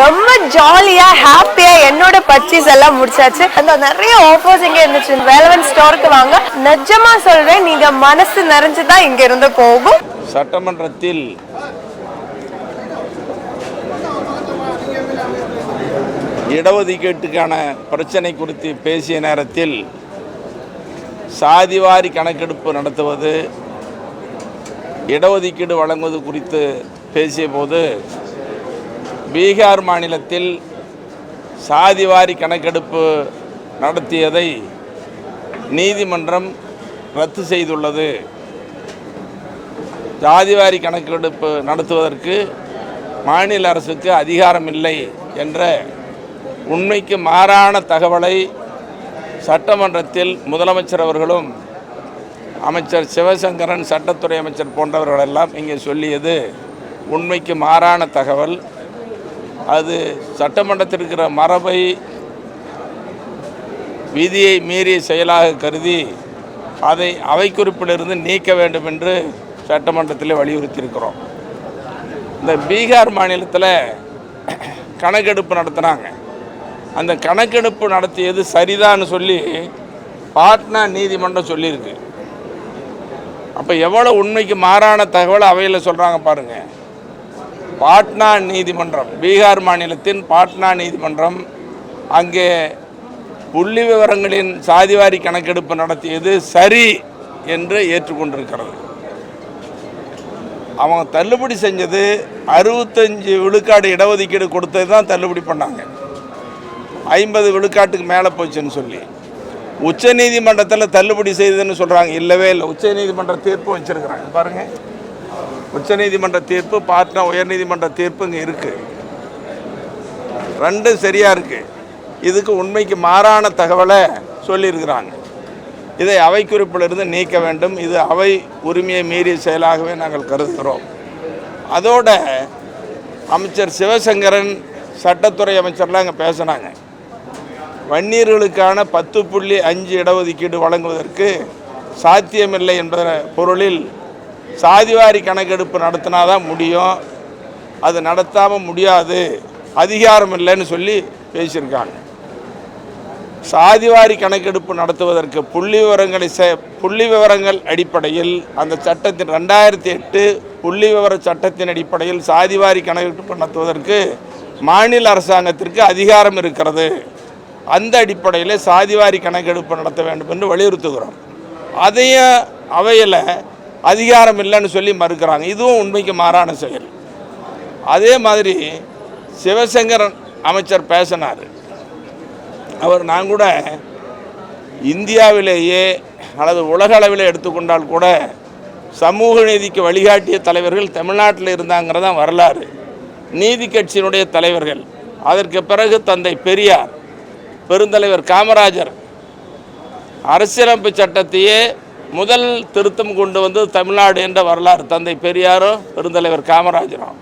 ரொம்ப ஜாலியா ஹாப்பியா என்னோட பர்ச்சேஸ் எல்லாம் முடிச்சாச்சு. அந்த நிறைய ஆஃபர்ஸ் இங்க இருந்துச்சு. வேலவன் ஸ்டோருக்கு வாங்க. நிஜமா சொல்றேன் நீங்க மனசு நிறைஞ்சுதான் இங்க இருந்து போகும். சட்டமன்றத்தில் இடஒதுக்கீட்டுக்கான பிரச்சனை குறித்து பேசிய நேரத்தில் சாதிவாரி கணக்கெடுப்பு நடத்துவது இடஒதுக்கீடு வழங்குவது குறித்து பேசிய போது பீகார் மாநிலத்தில் சாதிவாரி கணக்கெடுப்பு நடத்தியதை நீதிமன்றம் ரத்து செய்துள்ளது. ஜாதிவாரி கணக்கெடுப்பு நடத்துவதற்கு மாநில அரசுக்கு அதிகாரம் இல்லை என்ற உண்மைக்கு மாறான தகவலை சட்டமன்றத்தில் முதலமைச்சர் அவர்களும் அமைச்சர் சிவசங்கரன் சட்டத்துறை அமைச்சர் போன்றவர்களெல்லாம் இங்கே சொல்லியது உண்மைக்கு மாறான தகவல். அது சட்டமன்றத்தில் இருக்கிற மரபை விதியை மீறிய செயலாக கருதி அதை அவை குறிப்பிலிருந்து நீக்க வேண்டும் என்று சட்டமன்றத்தில் வலியுறுத்தியிருக்கிறோம். இந்த பீகார் மாநிலத்தில் கணக்கெடுப்பு நடத்துனாங்க. அந்த கணக்கெடுப்பு நடத்தியது சரிதான்னு சொல்லி பாட்னா நீதிமன்றம் சொல்லியிருக்கு. அப்போ எவ்வளோ உண்மைக்கு மாறான தகவலை அவையில் சொல்கிறாங்க பாருங்கள் பாட்னா நீதிமன்றம் பீகார் மாநிலத்தின் பாட்னா நீதிமன்றம் அங்கே புள்ளி விவரங்களின் சாதிவாரி கணக்கெடுப்பு நடத்தியது சரி என்று ஏற்றுக்கொண்டிருக்கிறது. அவங்க தள்ளுபடி செஞ்சது அறுபத்தஞ்சு விழுக்காடு இடஒதுக்கீடு கொடுத்தது தான் தள்ளுபடி பண்ணாங்க. ஐம்பது விழுக்காட்டுக்கு மேலே போச்சுன்னு சொல்லி. உச்சநீதிமன்றத்தில் தள்ளுபடி செய்ததுன்னு சொல்கிறாங்க இல்லவே இல்லை. உச்சநீதிமன்ற தீர்ப்பு வச்சுருக்குறாங்க. பாருங்கள் உச்சநீதிமன்ற தீர்ப்பு பாட்னா உயர்நீதிமன்ற தீர்ப்பு இங்கே இருக்குது ரெண்டும் சரியாக இருக்குது இதுக்கு உண்மைக்கு மாறான தகவலை சொல்லியிருக்கிறாங்க. இதை அவை குறிப்பிலிருந்து நீக்க வேண்டும். இது அவை உரிமையை மீறிய செயலாகவே நாங்கள் கருதுகிறோம். அதோட அமைச்சர் சிவசங்கரன் சட்டத்துறை அமைச்சர்லாம் அங்கே பேசினாங்க. வன்னியர்களுக்கான பத்து புள்ளி அஞ்சு இடஒதுக்கீடு வழங்குவதற்கு சாத்தியமில்லை என்ற பொருளில் சாதிவாரி கணக்கெடுப்பு நடத்தினா தான் முடியும். அது நடத்தாமல் முடியாது. அதிகாரம் இல்லைன்னு சொல்லி பேசியிருக்காங்க. சாதிவாரி கணக்கெடுப்பு நடத்துவதற்கு புள்ளி விவரங்களை செ புள்ளி விவரங்கள் அடிப்படையில் அந்த சட்டத்தின் ரெண்டாயிரத்தி எட்டு புள்ளி விவர சட்டத்தின் அடிப்படையில் சாதிவாரி கணக்கெடுப்பு நடத்துவதற்கு மாநில அரசாங்கத்திற்கு அதிகாரம் இருக்கிறது. அந்த அடிப்படையில் சாதிவாரி கணக்கெடுப்பு நடத்த வேண்டும் என்று வலியுறுத்துகிறோம். அதையும் அவையில் அதிகாரம் இல்லைன்னு சொல்லி மறுக்கிறாங்க. இதுவும் உண்மைக்கு மாறான செயல். அதே மாதிரி சிவசங்கரன் அமைச்சர் பேசினார். அவர் நான் கூட இந்தியாவிலேயே அல்லது உலக அளவில் எடுத்துக்கொண்டால் கூட சமூக நீதிக்கு வழிகாட்டிய தலைவர்கள் தமிழ்நாட்டில் இருந்தாங்கிறதான் வரலாறு. நீதி கட்சியினுடைய தலைவர்கள். அதற்கு பிறகு தந்தை பெரியார் பெருந்தலைவர் காமராஜர். அரசியலமைப்பு சட்டத்தையே முதல் திருத்தம் கொண்டு வந்து தமிழ்நாடு என்ற வரலாறு. தந்தை பெரியாரும் பெருந்தலைவர் காமராஜரும்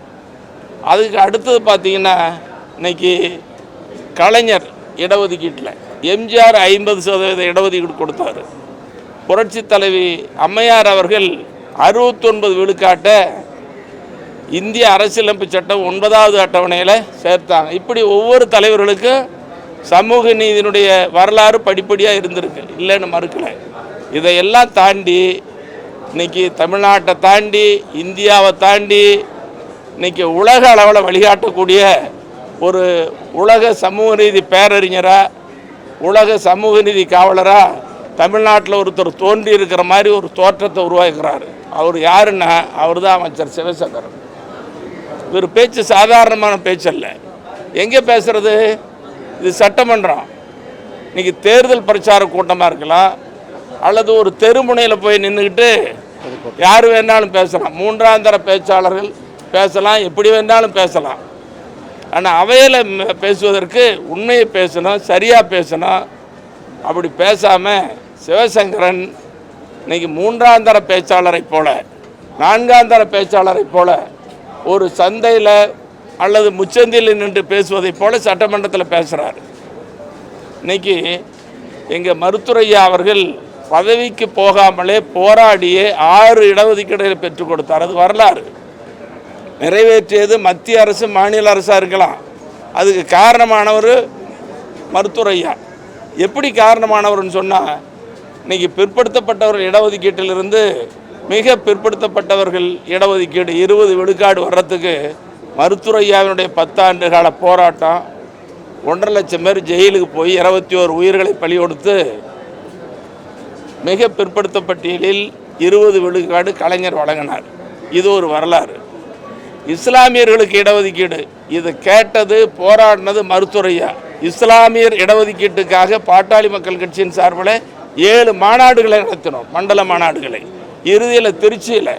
அதுக்கு அடுத்தது பார்த்தீங்கன்னா இன்னைக்கு கலைஞர் இடஒதுக்கீட்டில் எம்ஜிஆர் ஐம்பது சதவீத இடஒதுக்கீடு கொடுத்தாரு. புரட்சி தலைவி அம்மையார் அவர்கள் அறுபத்தொன்பது விழுக்காட்டை இந்திய அரசியலமைப்பு சட்டம் ஒன்பதாவது அட்டவணையில் சேர்த்தாங்க. இப்படி ஒவ்வொரு தலைவர்களுக்கும் சமூக நீதியினுடைய வரலாறு படிப்படியாக இருந்திருக்கு. இல்லைன்னு மறுக்கலை. இதையெல்லாம் தாண்டி இன்னைக்கு தமிழ்நாட்டை தாண்டி இந்தியாவை தாண்டி இன்னைக்கு உலக அளவில் வழிகாட்டக்கூடிய ஒரு உலக சமூக நீதி பேரறிஞராக உலக சமூக நீதி காவலராக தமிழ்நாட்டில் ஒருத்தர் தோன்றி இருக்கிற மாதிரி ஒரு தோற்றத்தை உருவாக்குறாரு. அவர் யாருன்னா அவர் தான் அமைச்சர் சிவசங்கரன் இவர் பேச்சு சாதாரணமான பேச்சல்ல. எங்கே பேசுகிறது இது சட்டமன்றம். இன்னைக்கு தேர்தல் பிரச்சார கூட்டமாக இருக்கலாம். அல்லது ஒரு தெருமுனையில் போய் நின்றுக்கிட்டு யார் வேணாலும் பேசலாம். மூன்றாம் தர பேச்சாளர்கள் பேசலாம். எப்படி வேணாலும் பேசலாம். ஆனால் அவையில் பேசுவதற்கு உண்மையை பேசணும் சரியாக பேசணும். அப்படி பேசாமல் சிவசங்கரன் இன்னைக்கு மூன்றாம் தர பேச்சாளரைப் போல நான்காம் தர பேச்சாளரைப் போல ஒரு சந்தையில் அல்லது முச்சந்தியில் நின்று பேசுவதைப் போல சட்டமன்றத்தில் பேசுகிறார் இன்னைக்கு எங்கள் மருத்துரையா அவர்கள் பதவிக்கு போகாமலே போராடியே ஆறு இடஒதுக்கீடுகளை பெற்றுக் கொடுத்தார். அது வரலாறு. நிறைவேற்றியது மத்திய அரசு மாநில அரசாக இருக்கலாம். அதுக்கு காரணமானவர் மருத்துரையா எப்படி காரணமானவர்னு சொன்னால் இன்னைக்கு பிற்படுத்தப்பட்டவர்கள் இடஒதுக்கீட்டிலிருந்து மிக பிற்படுத்தப்பட்டவர்கள் இடஒதுக்கீடு இருபது விழுக்காடு வர்றதுக்கு மருத்துவரையாவினுடைய பத்தாண்டு கால போராட்டம் ஒன்றரை லட்சம் பேர் ஜெயிலுக்கு போய் இருபத்தி ஓரு உயிர்களை பலி கொடுத்து மிக பிற்படுத்தப்பட்டியலில் இருபது விழுக்காடு கலைஞர் வழங்கினார். இது ஒரு வரலாறு. இஸ்லாமியர்களுக்கு இடஒதுக்கீடு. இது கேட்டது போராடினது மருத்துவரையா. இஸ்லாமியர் இடஒதுக்கீட்டுக்காக பாட்டாளி மக்கள் கட்சியின் சார்பில் ஏழு மாநாடுகளை நடத்தினோம் மண்டல மாநாடுகளை. இறுதியில் திருச்சியில்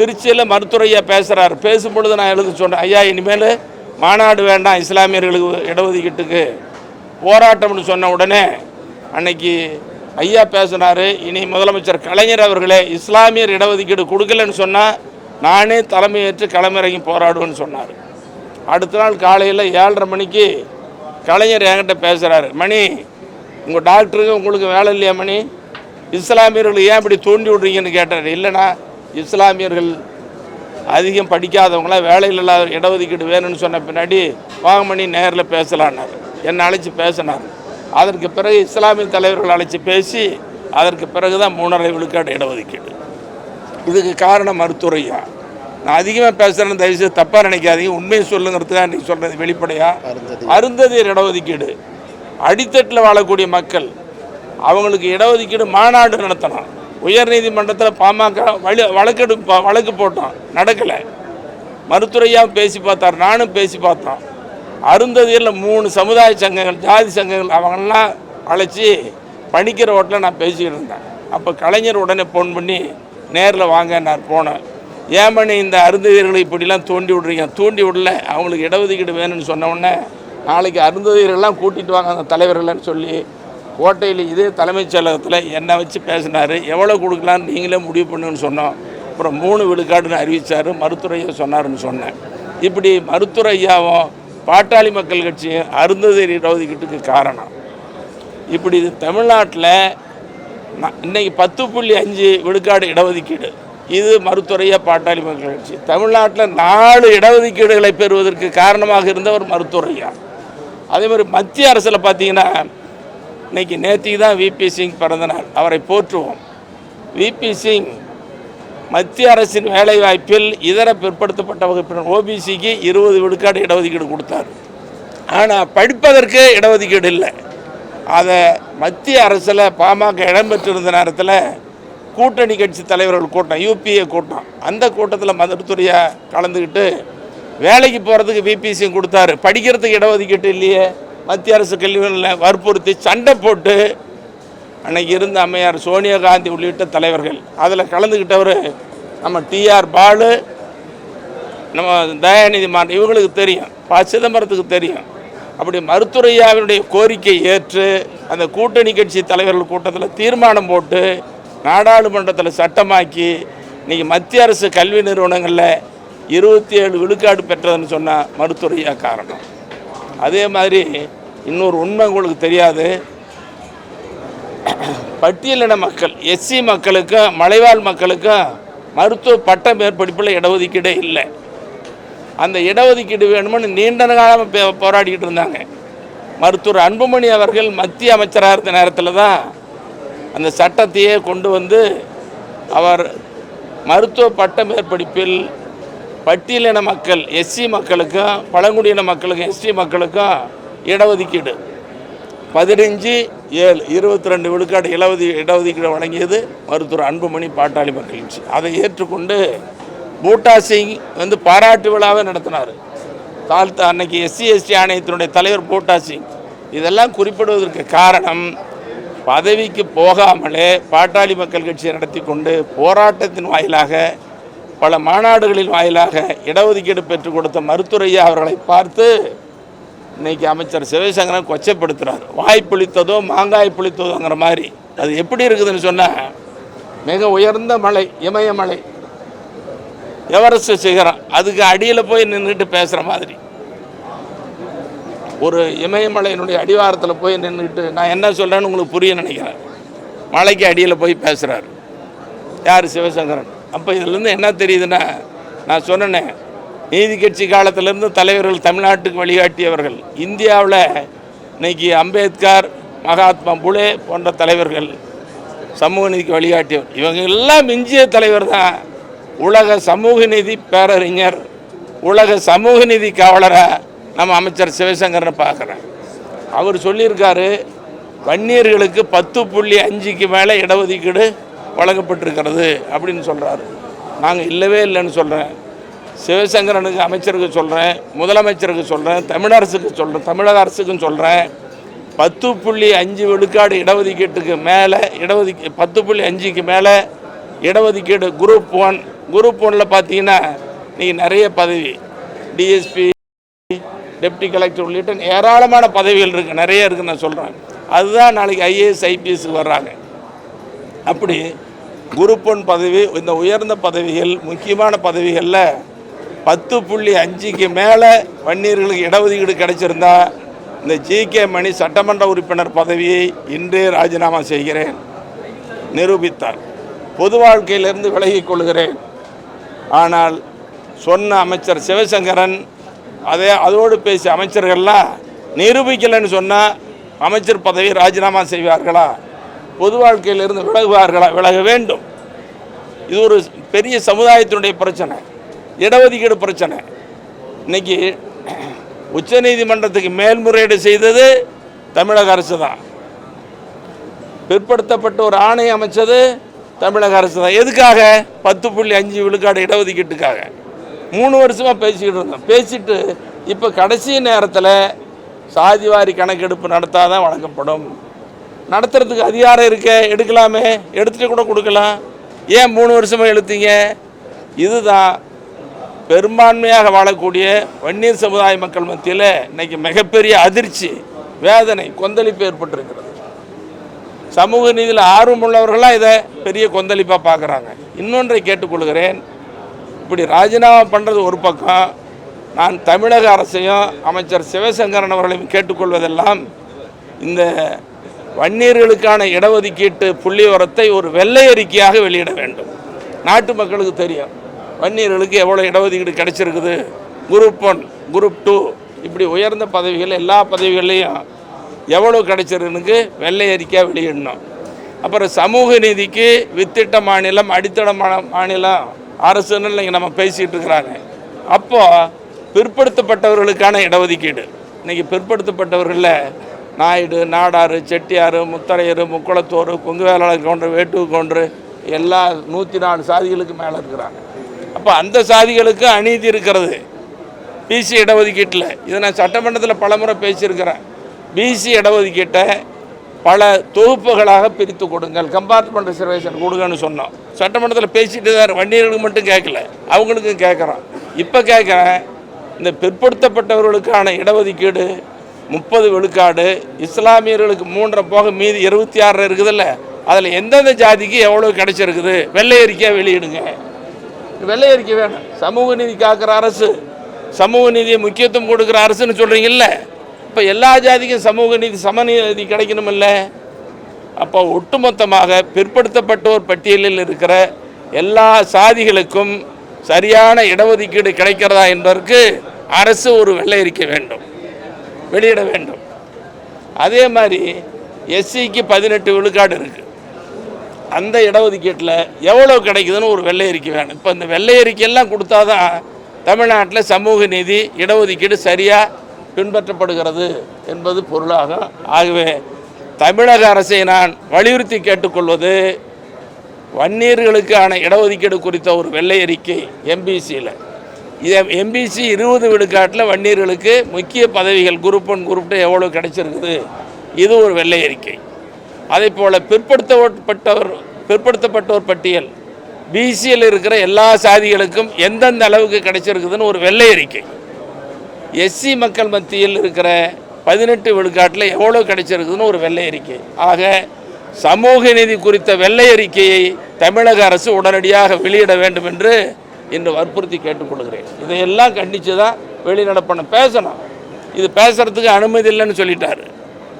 திருச்சியில் மருத்துவரையா பேசுகிறார் பேசும் பொழுது நான் எழுத சொன்னேன் ஐயா இனிமேல் மாநாடு வேண்டாம் இஸ்லாமியர்களுக்கு இடஒதுக்கீட்டுக்கு போராட்டம்னு சொன்ன உடனே அன்னைக்கு ஐயா பேசினார் இனி முதலமைச்சர் கலைஞர் அவர்களே இஸ்லாமியர் இடஒதுக்கீடு கொடுக்கலன்னு சொன்னால் நானே தலைமையேற்று களமிறங்கி போராடுவேன்னு சொன்னார். அடுத்த நாள் காலையில் ஏழரை மணிக்கு கலைஞர் என்கிட்ட பேசுகிறாரு மணி உங்கள் டாக்டருக்கு உங்களுக்கு வேலை இல்லையா மணி? இஸ்லாமியர்கள் ஏன் இப்படி தூண்டி விட்றீங்கன்னு கேட்டார். இல்லைண்ணா இஸ்லாமியர்கள் அதிகம் படிக்காதவங்களாம் வேலையில் இல்லாத இடஒதுக்கீடு வேணும்னு சொன்ன பின்னாடி வாங்க மணி நேரில் பேசலான்னாரு. என்னை அழைச்சி பேசினார். அதற்கு பிறகு இஸ்லாமிய தலைவர்கள் அழைச்சி பேசி அதற்கு பிறகு தான் மூணரை விழுக்காடு இடஒதுக்கீடு. இதுக்கு காரணம் மருத்துவரையா? நான் அதிகமாக பேசுகிறேன்னு தயவுசெய்து தப்பாக நினைக்காதீங்க. உண்மையை சொல்லுங்கிறதுக்காக நீ சொல்கிறது வெளிப்படையாக அருந்ததியர் இடஒதுக்கீடு. அடித்தட்டில் வாழக்கூடிய மக்கள் அவங்களுக்கு இடஒதுக்கீடு மாநாடு நடத்தணும். உயர்நீதிமன்றத்தில் பாமக வழி வழக்கெடு வழக்கு போட்டோம் நடக்கலை. மருத்துறையாக பேசி பார்த்தார். நானும் பேசி பார்த்தோம். அருந்ததியில் மூணு சமுதாய சங்கங்கள் ஜாதி சங்கங்கள் அவங்கெல்லாம் அழைச்சி பணிக்கிற ஓட்டில் நான் பேசிக்கிட்டு இருந்தேன். அப்போ கலைஞர் உடனே ஃபோன் பண்ணி நேரில் வாங்க நான் போனேன். ஏமணி இந்த அருந்ததியர்களை இப்படிலாம் தூண்டி விட்றீங்க? தூண்டி விடல. அவங்களுக்கு இடஒதுக்கீடு வேணும்னு சொன்ன உடனே நாளைக்கு அருந்ததியர்கள்லாம் கூட்டிகிட்டு வாங்க அந்த தலைவர்கள்னு சொல்லி கோட்டையில் இதே தலைமைச் செயலகத்தில் என்னை வச்சு பேசினார். எவ்வளோ கொடுக்கலான்னு நீங்களே முடிவு பண்ணுன்னு சொன்னோம். அப்புறம் மூணு விழுக்காடுன்னு அறிவித்தார் மருத்துறையை சொன்னார்னு சொன்னேன். இப்படி மருத்துவரையாவும் பாட்டாளி மக்கள் கட்சியும் அருந்ததியர் இடஒதுக்கீட்டுக்கு காரணம். இப்படி இது தமிழ்நாட்டில் இன்றைக்கி இன்னைக்கு பத்து புள்ளி அஞ்சு விழுக்காடு இடஒதுக்கீடு. இது மருத்துவரையா பாட்டாளி மக்கள் கட்சி. தமிழ்நாட்டில் நாலு இடஒதுக்கீடுகளை பெறுவதற்கு காரணமாக இருந்தவர் மருத்துவரையா அதே மாதிரி மத்திய அரசில் பார்த்தீங்கன்னா இன்னைக்கு நேத்திக்கு தான் விபி சிங் பிறந்த நாள் அவரை போற்றுவோம். விபி சிங் மத்திய அரசின் வேலைவாய்ப்பில் இதர பிற்படுத்தப்பட்ட வகுப்பினர் ஓபிசிக்கு இருபது விழுக்காடு இடஒதுக்கீடு கொடுத்தார். ஆனால் படிப்பதற்கு இடஒதுக்கீடு இல்லை. அதை மத்திய அரசில் பாமக இடம்பெற்றிருந்த நேரத்தில் கூட்டணி கட்சி தலைவர்கள் கூட்டம் யூபிஏ கூட்டம். அந்த கூட்டத்தில் மருத்துவரையாக கலந்துக்கிட்டு வேலைக்கு போகிறதுக்கு விபிசிங் கொடுத்தாரு. படிக்கிறதுக்கு இடஒதுக்கீட்டு இல்லையே. மத்திய அரசு கல்விகளில் வற்புறுத்தி சண்டை போட்டு அன்னைக்கு இருந்த அம்மையார் சோனியா காந்தி உள்ளிட்ட தலைவர்கள். அதில் கலந்துக்கிட்டவர் நம்ம டிஆர் பாலு நம்ம தயாநிதி மாறன் இவங்களுக்கு தெரியும். ப சிதம்பரத்துக்கு தெரியும். அப்படி மருத்துவரையாவினுடைய கோரிக்கை ஏற்று அந்த கூட்டணி கட்சி தலைவர்கள் கூட்டத்தில் தீர்மானம் போட்டு நாடாளுமன்றத்தில் சட்டமாக்கி இன்னைக்கு மத்திய அரசு கல்வி நிறுவனங்களில் இருபத்தி ஏழு விழுக்காடு பெற்றதுன்னு சொன்னால் மருத்துவரையா காரணம். அதே மாதிரி இன்னொரு உண்மை உங்களுக்கு தெரியாது. பட்டியலின மக்கள் எஸ்சி மக்களுக்கும் மலைவாழ் மக்களுக்கும் மருத்துவ பட்ட மேற்படிப்பில் இடஒதுக்கீடே இல்லை. அந்த இடஒதுக்கீடு வேணும்னு நீண்ட காலம் போராடிக்கிட்டு இருந்தாங்க. மருத்துவர் அன்புமணி அவர்கள் மத்திய அமைச்சராக இருந்த நேரத்தில் தான் அந்த சட்டத்தையே கொண்டு வந்து அவர் மருத்துவ பட்ட மேற்படிப்பில் பட்டியலின மக்கள் எஸ்சி மக்களுக்கும் பழங்குடியின மக்களுக்கும் எஸ்டி மக்களுக்கும் இடஒதுக்கீடு. பதினஞ்சு ஏழு இருபத்தி ரெண்டு விழுக்காடு இலவதி இடஒதுக்கீடு வழங்கியது மருத்துவர் அன்புமணி பாட்டாளி மக்கள் கட்சி. அதை ஏற்றுக்கொண்டு பூட்டா சிங் வந்து பாராட்டு விழாவை நடத்தினார். தாழ்த்த அன்னைக்கு எஸ்சி எஸ்டி ஆணையத்தினுடைய தலைவர் பூட்டா சிங் இதெல்லாம் குறிப்பிடுவதற்கு காரணம் பதவிக்கு போகாமலே பாட்டாளி மக்கள் கட்சியை நடத்தி கொண்டு போராட்டத்தின் வாயிலாக பல மாநாடுகளின் வாயிலாக இடஒதுக்கீடு பெற்றுக் கொடுத்த மருத்துவரையா அவர்களை பார்த்து இன்னைக்கு அமைச்சர் சிவசங்கரன் கொச்சைப்படுத்துறார். வாய் புளித்ததோ மாங்காய் புளித்ததோங்கிற மாதிரி. அது எப்படி இருக்குதுன்னு சொன்னால் மிக உயர்ந்த மலை இமயமலை. எவரெஸ்ட் சிகரம் அதுக்கு அடியில் போய் நின்றுட்டு பேசுகிற மாதிரி. ஒரு இமயமலையினுடைய அடிவாரத்தில் போய் நின்றுட்டு நான் என்ன சொல்கிறேன்னு உங்களுக்கு புரிய நினைக்கிறேன். மலைக்கு அடியில் போய் பேசுகிறார் யார் சிவசங்கரன் அப்போ இதுலேருந்து என்ன தெரியுதுன்னா நான் சொன்னேனே நீதி கட்சி காலத்திலேருந்து தலைவர்கள் தமிழ்நாட்டுக்கு வழிகாட்டியவர்கள் இந்தியாவில் இன்னைக்கு அம்பேத்கர் மகாத்மா புலே போன்ற தலைவர்கள் சமூக நீதிக்கு வழிகாட்டியவர். இவங்க எல்லாம் மிஞ்சிய தலைவர் தான். உலக சமூக நீதி பேரறிஞர் உலக சமூக நீதி காவலராக நம்ம அமைச்சர் சிவசங்கரனை பார்க்குறேன். அவர் சொல்லியிருக்காரு வன்னியர்களுக்கு பத்து புள்ளி அஞ்சுக்கு மேலே இடஒதுக்கீடு வழங்கப்பட்டிருக்கிறது அப்படின்னு சொல்கிறாரு நாங்கள் இல்லவே இல்லைன்னு சொல்கிறேன் சிவசங்கரனுக்கு அமைச்சருக்கு சொல்கிறேன் முதலமைச்சருக்கு சொல்கிறேன் தமிழரசுக்கு சொல்கிறேன் தமிழக அரசுக்கும் சொல்கிறேன் பத்து புள்ளி அஞ்சு விழுக்காடு இடஒதுக்கீட்டுக்கு மேலே இடஒதுக்கீ பத்து புள்ளி அஞ்சுக்கு மேலே இடஒதுக்கீடு குரூப் ஒன். குரூப் ஒனில் பார்த்தீங்கன்னா நீங்கள் நிறைய பதவி. டிஎஸ்பி டெப்டி கலெக்டர் உள்ளிட்ட ஏராளமான பதவிகள் இருக்குது நிறைய இருக்குதுன்னு நான் சொல்கிறேன் அதுதான் நாளைக்கு ஐஏஎஸ் ஐபிஎஸ்க்கு வர்றாங்க. அப்படி குரூப் ஒன் பதவி இந்த உயர்ந்த பதவிகள் முக்கியமான பதவிகளில் பத்து புள்ளி அஞ்சுக்கு மேலே வன்னியர்களுக்கு இடஒதுக்கீடு கிடைச்சிருந்தா இந்த ஜி. கே. மணி சட்டமன்ற உறுப்பினர் பதவியை இன்றே ராஜினாமா செய்கிறேன். நிரூபித்தார். பொது வாழ்க்கையிலிருந்து விலகிக் கொள்கிறேன். ஆனால் சொன்ன அமைச்சர் சிவசங்கரன் அதே அதோடு பேசிய அமைச்சர்கள்லாம் நிரூபிக்கலைன்னு சொன்னால் அமைச்சர் பதவி ராஜினாமா செய்வார்களா? பொது வாழ்க்கையிலிருந்து விலகுவார்களா? விலக வேண்டும். இது ஒரு பெரிய சமுதாயத்தினுடைய பிரச்சனை. இடஒதுக்கீடு பிரச்சனை. இன்னைக்கு உச்சநீதிமன்றத்துக்கு மேல்முறையீடு செய்தது தமிழக அரசு தான். பிற்படுத்தப்பட்ட ஒரு ஆணையம் அமைச்சது தமிழக அரசு தான். எதுக்காக? பத்து புள்ளி அஞ்சு விழுக்காடு இடஒதுக்கீட்டுக்காக. மூணு வருஷமாக பேசிக்கிட்டு இருந்தோம். பேசிட்டு இப்போ கடைசி நேரத்தில் சாதிவாரி கணக்கெடுப்பு நடத்தாதான் வழங்கப்படும். நடத்துறதுக்கு அதிகாரம் இருக்க எடுக்கலாமே எடுத்துட்டு கூட கொடுக்கலாம். ஏன் மூணு வருஷமாக எழுத்தீங்க இதுதான் பெரும்பான்மையாக வாழக்கூடிய வன்னியர் சமுதாய மக்கள் மத்தியில் இன்னைக்கு மிகப்பெரிய அதிர்ச்சி வேதனை கொந்தளிப்பு ஏற்பட்டிருக்கிறது. சமூக நீதியில் ஆர்வம் உள்ளவர்களாக இதை பெரிய கொந்தளிப்பாக பார்க்குறாங்க. இன்னொன்றை கேட்டுக்கொள்கிறேன். இப்படி ராஜினாமா பண்ணுறது ஒரு பக்கம் நான் தமிழக அரசையும் அமைச்சர் சிவசங்கரன் அவர்களையும் கேட்டுக்கொள்வதெல்லாம் இந்த வன்னியர்களுக்கான இடஒதுக்கீட்டு புள்ளிவரத்தை ஒரு வெள்ளை அறிக்கையாக வெளியிட வேண்டும். நாட்டு மக்களுக்கு தெரியும். வன்னியர்களுக்கு எவ்வளோ இடஒதுக்கீடு கிடைச்சிருக்குது? குரூப் ஒன் குரூப் டூ இப்படி உயர்ந்த பதவிகள் எல்லா பதவிகள்லையும் எவ்வளோ கிடைச்சிருக்குன்னு வெள்ளை அறிக்கையாக வெளியிடணும். அப்புறம் சமூக நீதிக்கு வித்திட்ட மாநிலம் அடித்தட மா- மாநிலம் அரசுன்னு இன்றைக்கி நம்ம பேசிகிட்டு இருக்கிறாங்க. அப்போது பிற்படுத்தப்பட்டவர்களுக்கான இடஒதுக்கீடு. இன்றைக்கி பிற்படுத்தப்பட்டவர்களில் நாயுடு நாடாறு செட்டியார் முத்தரையர் முக்குளத்தோர் கொங்கு வேளாளர் கவுண்டர் வேட்டு கொன்று எல்லா நூற்றி நாலு சாதிகளுக்கு மேலே இருக்கிறாங்க. அப்போ அந்த சாதிகளுக்கு அநீதி இருக்கிறது. பிசி இடஒதுக்கீட்டில். இதை நான் சட்டமன்றத்தில் பலமுறை பேசியிருக்கிறேன். பிசி இடஒதுக்கீட்டை பல தொகுப்புகளாக பிரித்து கொடுங்கள். கம்பார்ட்மெண்ட் ரிசர்வேஷன் கொடுங்கன்னு சொன்னோம். சட்டமன்றத்தில் பேசிட்டு தான் வண்டியர்களுக்கு மட்டும் கேட்கல. அவங்களுக்கும் கேட்குறோம். இப்போ கேட்குறேன் இந்த பிற்படுத்தப்பட்டவர்களுக்கான இடஒதுக்கீடு முப்பது விழுக்காடு இஸ்லாமியர்களுக்கு மூன்றரை போக மீதி இருபத்தி ஆறு இருக்குதுல்ல. அதில் எந்தெந்த ஜாதிக்கு எவ்வளோ கிடைச்சிருக்குது? வெள்ளை அறிக்கையாக வெளியிடுங்க. வெள்ளை அறிக்கை வேணும். சமூக நீதி காக்கிற அரசு சமூக நீதியை முக்கியத்துவம் கொடுக்குற அரசுன்னு சொல்கிறீங்கல்ல இப்போ எல்லா ஜாதிக்கும் சமூக நீதி சமநீதி கிடைக்கணுமில்ல. அப்போ ஒட்டுமொத்தமாக பிற்படுத்தப்பட்டோர் பட்டியலில் இருக்கிற எல்லா சாதிகளுக்கும் சரியான இடஒதுக்கீடு கிடைக்கிறதா என்பதற்கு அரசு ஒரு வெள்ளை அறிக்கை வேண்டும். வெளியிட வேண்டும். அதே மாதிரி எஸ்சிக்கு பதினெட்டு விழுக்காடு இருக்குது அந்த இடஒதுக்கீட்டில் எவ்வளோ கிடைக்குதுன்னு ஒரு வெள்ளை அறிக்கை வேணும். இப்போ இந்த வெள்ளை அறிக்கையெல்லாம் கொடுத்தா தான் தமிழ்நாட்டில் சமூக நீதி இடஒதுக்கீடு சரியாக பின்பற்றப்படுகிறது என்பது பொருளாகும் ஆகவே தமிழக அரசை நான் வலியுறுத்தி கேட்டுக்கொள்வது வன்னியர்களுக்கான இடஒதுக்கீடு குறித்த ஒரு வெள்ளை அறிக்கை எம்பிசியில் இதை எம்பிசி இருபது விழுக்காட்டில் வன்னியர்களுக்கு முக்கிய பதவிகள் குரூப் ஒன் குரூப் டூ எவ்வளோ கிடைச்சிருக்குது? இது ஒரு வெள்ளை அறிக்கை. அதே போல் பிற்படுத்தப்பட்டவர் பிற்படுத்தப்பட்டோர் பட்டியல். பிசியில் இருக்கிற எல்லா சாதிகளுக்கும் எந்தெந்த அளவுக்கு கிடைச்சிருக்குதுன்னு ஒரு வெள்ளை அறிக்கை. எஸ்சி மக்கள் மத்தியில் இருக்கிற பதினெட்டு விழுக்காட்டில் எவ்வளோ கிடைச்சிருக்குதுன்னு ஒரு வெள்ளை அறிக்கை. ஆக சமூக நீதி குறித்த வெள்ளை அறிக்கையை தமிழக அரசு உடனடியாக வெளியிட வேண்டும் என்று என்று வற்புறுத்தி கேட்டுக்கொள்கிறேன். இதையெல்லாம் கண்டித்து தான் வெளிநடப்பணும் பேசணும். இது பேசுகிறதுக்கு அனுமதி இல்லைன்னு சொல்லிட்டாரு.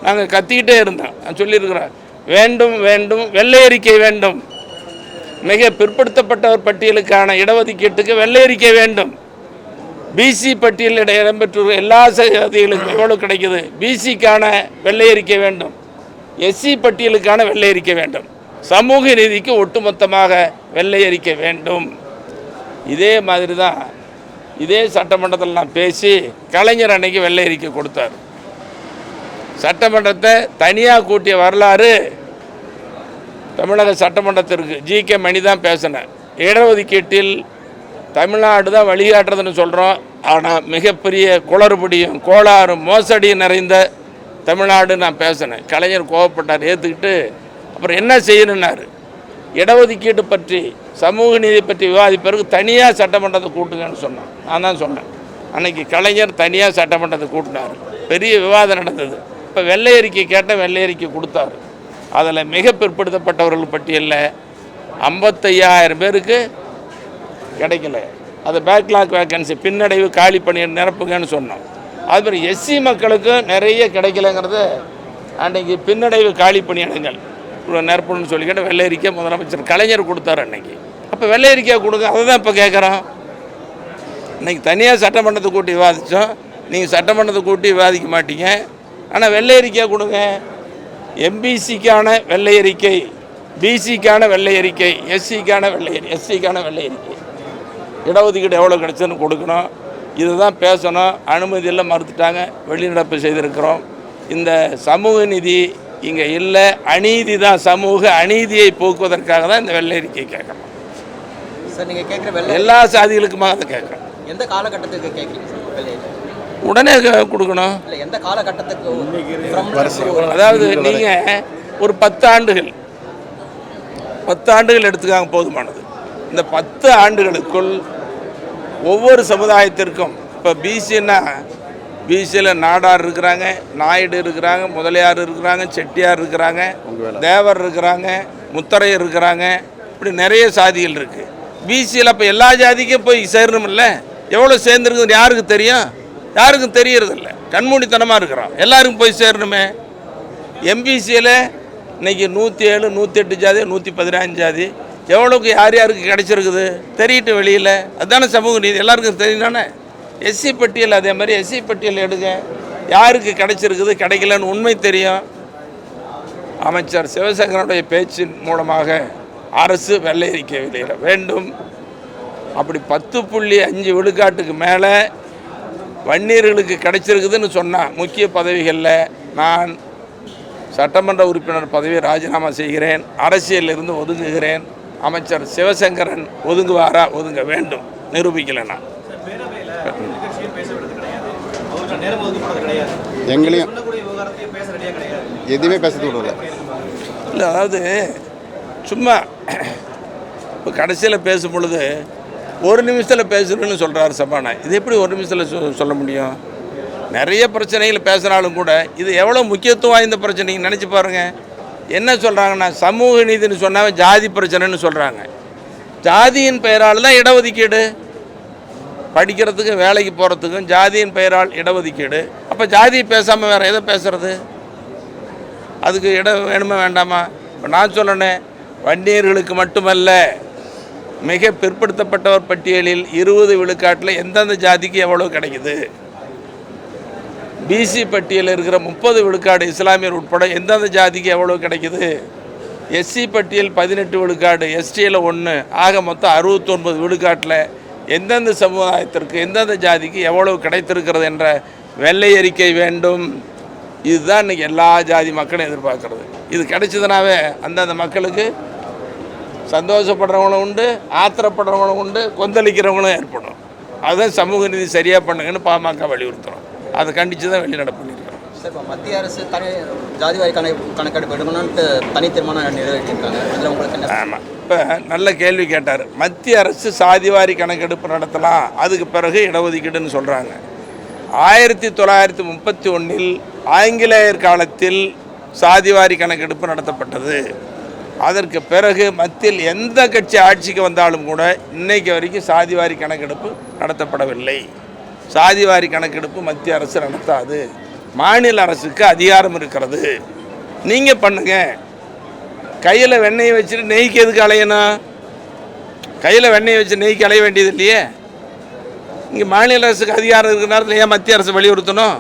நாங்கள் கத்திக்கிட்டே இருந்தோம். நான் சொல்லியிருக்கிறேன். வேண்டும் வேண்டும் வெள்ளை அறிக்கை வேண்டும். மிக பிற்படுத்தப்பட்டவர் பட்டியலுக்கான இடஒதுக்கீட்டுக்கு வெள்ளை அறிக்கை வேண்டும் பிசி பட்டியலில் இடம்பெற்றுள்ள எல்லா சகதிகளுக்கும் எவ்வளோ கிடைக்குது? பிசிக்கான வெள்ளை அறிக்கை வேண்டும். எஸ்சி பட்டியலுக்கான வெள்ளை அறிக்கை வேண்டும். சமூக நீதிக்கு ஒட்டுமொத்தமாக வெள்ளை அறிக்கை வேண்டும். இதே மாதிரி தான் இதே சட்டமன்றத்தில் நான் பேசி கலைஞர் அன்னைக்கு வெள்ளை அறிக்கை கொடுத்தார். சட்டமன்றத்தை தனியாக கூட்டிய வரலாறு தமிழக சட்டமன்றத்திற்கு ஜி கே மணி தான் பேசினேன் இடஒதுக்கீட்டில் தமிழ்நாடு தான் வழிகாட்டுறதுன்னு சொல்கிறோம் ஆனால் மிகப்பெரிய குளறுபடியும் கோளாறும் மோசடியும் நிறைந்த தமிழ்நாடு நான் பேசினேன். கலைஞர் கோவப்பட்டார் ஏற்றுக்கிட்டு அப்புறம் என்ன செய்யணுன்னாரு இடஒதுக்கீடு பற்றி சமூக நீதி பற்றி விவாதிப்பதற்கு தனியாக சட்டமன்றத்தை கூட்டுங்கன்னு சொன்னான். நான் தான் சொன்னேன். அன்னைக்கு கலைஞர் தனியாக சட்டமன்றத்தை கூட்டினார். பெரிய விவாதம் நடந்தது. இப்போ வெள்ளை அறிக்கை கேட்டால் வெள்ளை அறிக்கை கொடுத்தாரு. அதில் மிக பிற்படுத்தப்பட்டவர்கள் பட்டியலில் ஐம்பத்தையாயிரம் பேருக்கு கிடைக்கல. அது பேக்லாக் வேக்கன்சி பின்னடைவு காலி பண்ணி நிரப்புங்கன்னு சொன்னோம். அதுமாதிரி எஸ்சி மக்களுக்கும் நிறைய கிடைக்கலங்கிறது அன்னைக்கு பின்னடைவு காலி பணியிடங்கள் நிரப்பணும்னு சொல்லிக்கிட்டு வெள்ளை முதலமைச்சர் கலைஞர் கொடுத்தாரு அன்னைக்கு. அப்போ வெள்ளை அறிக்கையை கொடுங்க அதை தான் இப்போ கேட்குறோம் இன்னைக்கு தனியாக சட்டமன்றத்தை கூட்டி விவாதித்தோம் நீங்கள் சட்டமன்றத்தை கூட்டி விவாதிக்க மாட்டீங்க. ஆனால் வெள்ளை அறிக்கையை கொடுங்க. எம்பிசிக்கான வெள்ளை அறிக்கை பிசிக்கான வெள்ளை அறிக்கை எஸ்சிக்கான வெள்ளை எஸ்சிக்கான வெள்ளை அறிக்கை இடஒதுக்கீடு எவ்வளோ கிடச்சுன்னு கொடுக்கணும். இதை தான் பேசணும் அனுமதியெல்லாம் மறுத்துட்டாங்க. வெளிநடப்பு செய்திருக்கிறோம். இந்த சமூக நிதி இங்கே இல்லை அநீதி தான் சமூக அநீதியை போக்குவதற்காக தான் இந்த வெள்ளை அறிக்கை கேட்குறோம். சார் நீங்கள் கேட்குற வெள்ளை எல்லா சாதிகளுக்குமாக அதை கேட்குறோம். எந்த காலகட்டத்துக்கு கேட்குறீங்க உடனே கொடுக்கணும். இல்லை எந்த காலகட்டத்துக்கு அதாவது நீங்கள் ஒரு பத்து ஆண்டுகள் பத்து ஆண்டுகள் எடுத்துக்காங்க போதுமானது. இந்த பத்து ஆண்டுகளுக்குள் ஒவ்வொரு சமுதாயத்திற்கும் இப்போ பிசின்னா பிசியில் நாடார் இருக்கிறாங்க நாயுடு இருக்கிறாங்க முதலியார் இருக்கிறாங்க செட்டியார் இருக்கிறாங்க தேவர் இருக்கிறாங்க முத்தரையர் இருக்கிறாங்க. இப்படி நிறைய சாதிகள் இருக்குது பிசியில் அப்போ எல்லா ஜாதிக்கும் போய் சேரணுமில்ல எவ்வளோ சேர்ந்துருக்குதுன்னு யாருக்கு தெரியும்? யாருக்கும் தெரியறதில்ல. கண்மூடித்தனமாக இருக்கிறோம் எல்லாருக்கும் போய் சேரணுமே. எம்பிசியில் இன்னைக்கு நூற்றி ஏழு நூற்றி எட்டு ஜாதி நூற்றி பதினஞ்சு ஜாதி. எவ்வளோக்கு யார் யாருக்கு கிடைச்சிருக்குது? தெரியட்டும் வெளியில். அதுதானே சமூக நீதி. எல்லாருக்கும் தெரியணும்தானே எஸ்சி பட்டியல் அதே மாதிரி எஸ்சி பட்டியல் எடுங்க. யாருக்கு கிடைச்சிருக்குது கிடைக்கலன்னு உண்மை தெரியும். அமைச்சர் சிவசங்கரனுடைய பேச்சின் மூலமாக அரசு வெள்ளை அறிக்கை வெளியிட வேண்டும். அப்படி பத்து புள்ளி அஞ்சு விழுக்காட்டுக்கு மேலே வன்னியர்களுக்கு கிடைச்சிருக்குதுன்னு சொன்னால் முக்கிய பதவிகளில் நான் சட்டமன்ற உறுப்பினர் பதவியை ராஜினாமா செய்கிறேன் அரசியலிருந்து ஒதுங்குகிறேன். அமைச்சர் சிவசங்கரன் ஒதுங்குவாரா ஒதுங்க வேண்டும். நிரூபிக்கலை நான். எங்களையும் எதுவுமே பேசுறது விடல இல்லை. அதாவது சும்மா இப்போ கடைசியில் பேசும் பொழுது ஒரு நிமிஷத்தில் பேசணும்னு சொல்கிறாரு சபானா இது எப்படி ஒரு நிமிஷத்தில் சொ- சொல்ல முடியும்? நிறைய பிரச்சனைகள் பேசினாலும் கூட இது எவ்வளோ முக்கியத்துவம் வாய்ந்த பிரச்சனைங்க நினச்சி பாருங்கள் என்ன சொல்கிறாங்கன்னா சமூக நீதினு சொன்னாவே ஜாதி பிரச்சனைன்னு சொல்கிறாங்க ஜாதியின் பெயரால் தான் இடஒதுக்கீடு. படிக்கிறதுக்கும் வேலைக்கு போகிறதுக்கும் ஜாதியின் பெயரால் இடஒதுக்கீடு. அப்போ ஜாதி பேசாமல் வேறு எதை பேசுறது? அதுக்கு இடம் வேணுமா வேண்டாமா? இப்போ நான் சொல்லணே வன்னியர்களுக்கு மட்டுமல்ல மிக பிற்படுத்தப்பட்டவர் பட்டியலில் இருபது விழுக்காட்டில் எந்தெந்த ஜாதிக்கு எவ்வளோ கிடைக்குது? பிசி பட்டியலில் இருக்கிற முப்பது விழுக்காடு இஸ்லாமியர் உட்பட எந்தெந்த ஜாதிக்கு எவ்வளோ கிடைக்குது? எஸ்சி பட்டியல் பதினெட்டு விழுக்காடு எஸ்டியில் ஒன்று ஆக மொத்தம் அறுபத்தொன்பது விழுக்காட்டில் எந்தெந்த சமுதாயத்திற்கு எந்தெந்த ஜாதிக்கு எவ்வளவு கிடைத்திருக்கிறது என்ற வெள்ளை அறிக்கை வேண்டும். இதுதான் இன்னைக்கு எல்லா ஜாதி மக்களும் எதிர்பார்க்கறது. இது கிடைச்சதுனாவே அந்தந்த மக்களுக்கு சந்தோஷப்படுறவங்களும் உண்டு ஆத்திரப்படுறவங்களும் உண்டு கொந்தளிக்கிறவங்களும் ஏற்படும். அதுதான் சமூக நீதி சரியாக பண்ணுங்கன்னு பாமக வலியுறுத்துகிறோம் அதை கண்டித்து தான் வெளிநடப்பு சார் இப்போ மத்திய அரசு தனி ஜாதிவாரி கணக்கு கணக்கெடுப்பு எடுக்கணும்ட்டு தனி தீர்மானம் நிறைவேற்றியிருக்காங்க அதில் உங்களுக்கு என்ன ஆமாம் இப்போ நல்ல கேள்வி கேட்டார். மத்திய அரசு சாதிவாரி கணக்கெடுப்பு நடத்தலாம் அதுக்கு பிறகு இடஒதுக்கீடுன்னு சொல்கிறாங்க ஆயிரத்தி தொள்ளாயிரத்தி முப்பத்தி ஒன்றில் ஆங்கிலேயர் காலத்தில் சாதிவாரி கணக்கெடுப்பு நடத்தப்பட்டது. அதற்கு பிறகு மத்தியில் எந்த கட்சி ஆட்சிக்கு வந்தாலும் கூட இன்னைக்கு வரைக்கும் சாதிவாரி கணக்கெடுப்பு நடத்தப்படவில்லை. சாதிவாரி கணக்கெடுப்பு மத்திய அரசு நடத்தாது. மாநில அரசுக்கு அதிகாரம் இருக்கிறது. நீங்கள் பண்ணுங்கள் கையில் வெண்ணெயை வச்சுட்டு நெய்க்கு எதுக்கு அலையணும்? கையில் வெண்ணெயை வச்சு நெய்க்கு அலைய வேண்டியது இல்லையே? இங்கே மாநில அரசுக்கு அதிகாரம் இருக்கிற நேரத்தில் ஏன் மத்திய அரசு வலியுறுத்தணும்?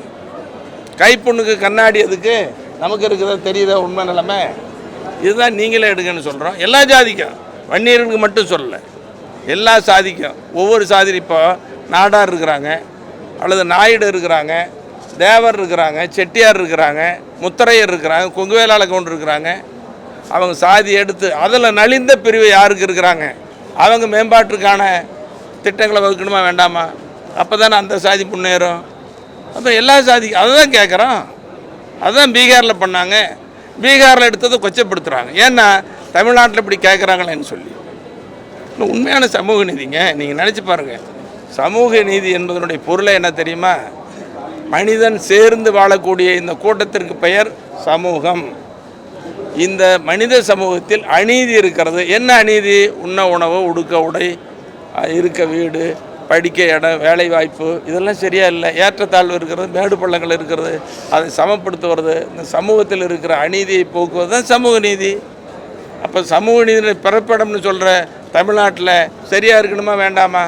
கைப்புண்ணுக்கு கண்ணாடி எதுக்கு? நமக்கு இருக்கிறத தெரியுத உண்மை நிலைமை? இதுதான் நீங்களே எடுங்கன்னு சொல்கிறோம் எல்லா ஜாதிக்கும். வன்னியர்களுக்கு மட்டும் சொல்லலை. எல்லா சாதிக்கும். ஒவ்வொரு சாதி இப்போ நாடார் இருக்கிறாங்க. அல்லது நாயுடு இருக்கிறாங்க. தேவர் இருக்கிறாங்க செட்டியார் இருக்கிறாங்க முத்தரையர் இருக்கிறாங்க கொங்குவேலாள கவுண்டர் இருக்கிறாங்க. அவங்க சாதி எடுத்து அதில் நலிந்த பிரிவு யாருக்கு இருக்கிறாங்க? அவங்க மேம்பாட்டுக்கான திட்டங்களை வகுக்கணுமா வேண்டாமா? அப்போ தானே அந்த சாதி முன்னேறும். அப்போ எல்லா சாதி அதை தான் கேட்குறோம் அதுதான் பீகாரில் பண்ணாங்க. பீகாரில் எடுத்ததை கொச்சப்படுத்துகிறாங்க ஏன்னா தமிழ்நாட்டில் இப்படி கேட்குறாங்களேன்னு சொல்லி. உண்மையான சமூக நீதிங்க. நீங்கள் நினச்சி பாருங்கள் சமூக நீதி என்பதனுடைய பொருளை என்ன தெரியுமா? மனிதன் சேர்ந்து வாழக்கூடிய இந்த கூட்டத்திற்கு பெயர் சமூகம். இந்த மனித சமூகத்தில் அநீதி இருக்கிறது. என்ன அநீதி? உண்ண உணவு உடுக்க உடை இருக்க வீடு படிக்க இடம் வேலை வாய்ப்பு இதெல்லாம் சரியா இல்லை. ஏற்றத்தாழ்வு இருக்கிறது மேடு பள்ளங்கள் இருக்கிறது அதை சமப்படுத்துவது இந்த சமூகத்தில் இருக்கிற அநீதியை போக்குவது தான் சமூக நீதி. அப்போ சமூக நீதி பிறப்பிடம்னு சொல்கிற தமிழ்நாட்டில் சரியாக இருக்கணுமா வேண்டாமா?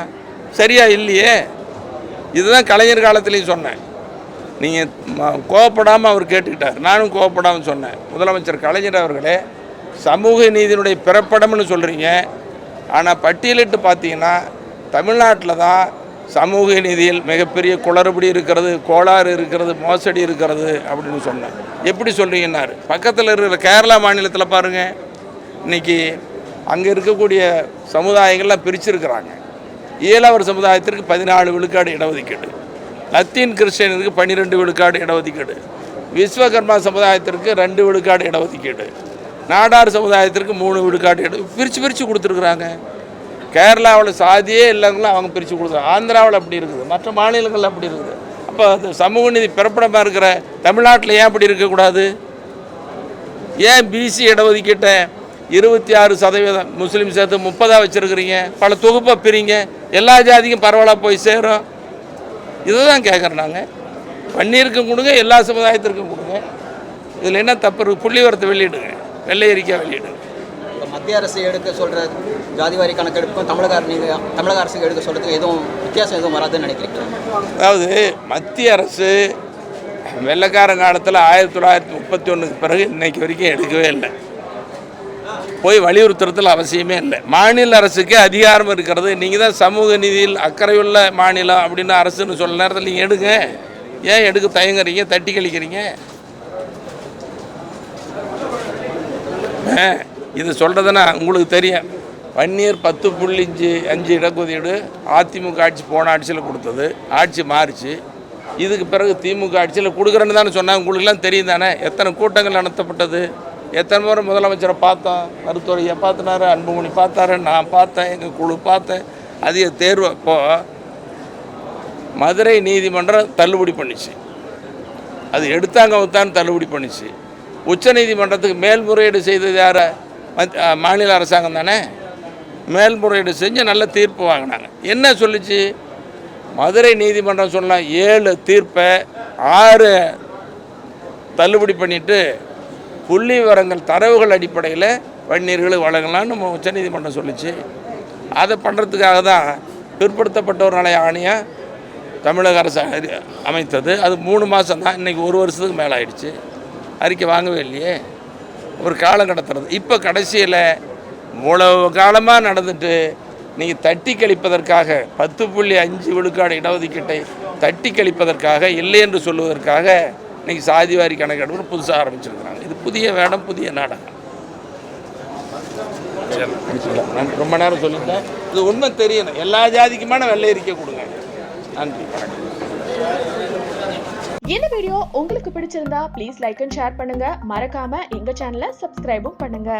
சரியாக இல்லையே. இதுதான் கலைஞர் காலத்துலேயும் சொன்னேன். நீங்கள் கோவப்படாமல் அவர் கேட்டுக்கிட்டார். நானும் கோவப்படாமல் சொன்னேன். முதலமைச்சர் கலைஞர் அவர்களே சமூக நீதியினுடைய பிறப்படம்னு சொல்கிறீங்க ஆனால் பட்டியலிட்டு பார்த்தீங்கன்னா தமிழ்நாட்டில் தான் சமூக நீதியில் மிகப்பெரிய குளறுபடி இருக்கிறது கோளாறு இருக்கிறது மோசடி இருக்கிறது அப்படின்னு சொன்னேன். எப்படி சொல்கிறீங்கன்னாரு பக்கத்தில் இருக்கிற கேரளா மாநிலத்தில் பாருங்கள் இன்னைக்கு அங்கே இருக்கக்கூடிய சமுதாயங்கள்லாம் பிரிச்சிருக்கிறாங்க. ஏழாவது சமுதாயத்திற்கு பதினாலு விழுக்காடு இடஒதுக்கீடு. லத்தீன் கிறிஸ்டியனுக்கு பன்னிரெண்டு விழுக்காடு இடஒதுக்கீடு. விஸ்வகர்மா சமுதாயத்திற்கு ரெண்டு விழுக்காடு இடஒதுக்கீடு. நாடார் சமுதாயத்திற்கு மூணு விழுக்காடு இட பிரித்து பிரித்து கொடுத்துருக்குறாங்க. கேரளாவில் சாதியே இல்லைங்களும் அவங்க பிரித்து கொடுத்துருக்காங்க ஆந்திராவில் அப்படி இருக்குது. மற்ற மாநிலங்களில் அப்படி இருக்குது. அப்போ அது சமூக நீதி பிறப்பிடமாக இருக்கிற தமிழ்நாட்டில் ஏன் அப்படி இருக்கக்கூடாது ஏன் பிசி இடஒதுக்கீட்டை இருபத்தி ஆறு சதவீதம் முஸ்லீம் சேர்த்து முப்பதாக வச்சுருக்கிறீங்க? பல தொகுப்பாக பிரிங்க. எல்லா ஜாதிக்கும் பரவலாக போய் சேரும். இதை தான் கேட்குறோம் நாங்கள் பன்னீருக்கும் கொடுங்க எல்லா சமுதாயத்திற்கும் கொடுங்க. இதில் என்ன தப்பு இருக்குது புள்ளிவரத்தை வெளியிடுங்க. வெள்ளை அறிக்கை வெளியிடுங்க. மத்திய அரசு எடுக்க சொல்கிற ஜாதிவாரி கணக்கெடுப்பும் தமிழக நீங்கள் தமிழக அரசுக்கு எடுக்க சொல்கிறதுக்கு எதுவும் வித்தியாசம் எதுவும் வராதுன்னு நினைக்கிறீங்க அதாவது மத்திய அரசு வெள்ளைக்காரன் காலத்தில் ஆயிரத்தி தொள்ளாயிரத்தி முப்பத்தி ஒன்றுக்கு பிறகு இன்னைக்கு வரைக்கும் எடுக்கவே இல்லை. போய் வலியுறுத்துறதுல அவசியமே இல்லை. மாநில அரசுக்கே அதிகாரம் இருக்கிறது. நீங்கள் தான் சமூக நிதியில் அக்கறையுள்ள மாநிலம் அப்படின்னு அரசுன்னு சொல்ல நேரத்தில் நீங்கள் எடுங்க. ஏன் எடுக்க தயங்குறீங்க? தட்டி கழிக்கிறீங்க? ஆ, இது சொல்கிறதுனா உங்களுக்கு தெரியும். வன்னியர் பத்து புள்ளி அஞ்சு அஞ்சு இடஒதுக்கீடு அதிமுக ஆட்சி போன ஆட்சியில் கொடுத்தது. ஆட்சி மாறிச்சு. இதுக்கு பிறகு திமுக ஆட்சியில் கொடுக்குறேன்னு தானே சொன்னாங்க. உங்களுக்குலாம் தெரியும் தானே? எத்தனை கூட்டங்கள் நடத்தப்பட்டது? எத்தனை முறை முதலமைச்சரை பார்த்தோம் மருத்துவரையை பார்த்தினாரு அன்புமணி பார்த்தாரு நான் பார்த்தேன் எங்கள் குழு பார்த்தேன். அதிக தேர்வு அப்போது மதுரை நீதிமன்றம் தள்ளுபடி பண்ணிச்சு. அது எடுத்தாங்க தான் தள்ளுபடி பண்ணிச்சு. உச்சநீதிமன்றத்துக்கு மேல்முறையீடு செய்தது யார்? மாநில அரசாங்கம் தானே? மேல்முறையீடு செஞ்சு நல்ல தீர்ப்பு வாங்கினாங்க. என்ன சொல்லுச்சு? மதுரை நீதிமன்றம் சொன்னால் ஏழு தீர்ப்பை ஆறு தள்ளுபடி பண்ணிவிட்டு புள்ளி விவரங்கள் தரவுகள் அடிப்படையில் வன்னியர்களை வழங்கலாம்னு நம்ம உச்சநீதிமன்றம் சொல்லுச்சு. அதை பண்ணுறதுக்காக தான் பிற்படுத்தப்பட்டோர் நிலைய ஆணையம் தமிழக அரசு அறி- அமைத்தது. அது மூணு மாதம் தான். இன்றைக்கி ஒரு வருஷத்துக்கு மேலே ஆயிடுச்சு. அறிக்கை வாங்கவே இல்லையே. ஒரு காலம் கடத்துறது. இப்போ கடைசியில் இவ்வளவு காலமாக நடந்துட்டு நீங்கள் தட்டி கழிப்பதற்காக பத்து புள்ளி அஞ்சு விழுக்காடு இடஒதுக்கீட்டை தட்டி கழிப்பதற்காக இல்லை என்று சொல்லுவதற்காக இன்னைக்கு சாதிவாரி கணக்கெடுப்பு புதுசாக ஆரம்பிச்சிருக்கிறாங்க. இது புதிய வேடம் புதிய நாடகம். நான் ரொம்ப நேரம் சொல்லிட்டேன். இது உண்மை தெரியணும். எல்லா ஜாதிக்குமான வெள்ளை அறிக்கை கொடுங்க. நன்றி. இந்த வீடியோ உங்களுக்கு பிடிச்சிருந்தா ப்ளீஸ் லைக் அண்ட் ஷேர் பண்ணுங்க. மறக்காம எங்க சேனலை சப்ஸ்கிரைபும் பண்ணுங்க.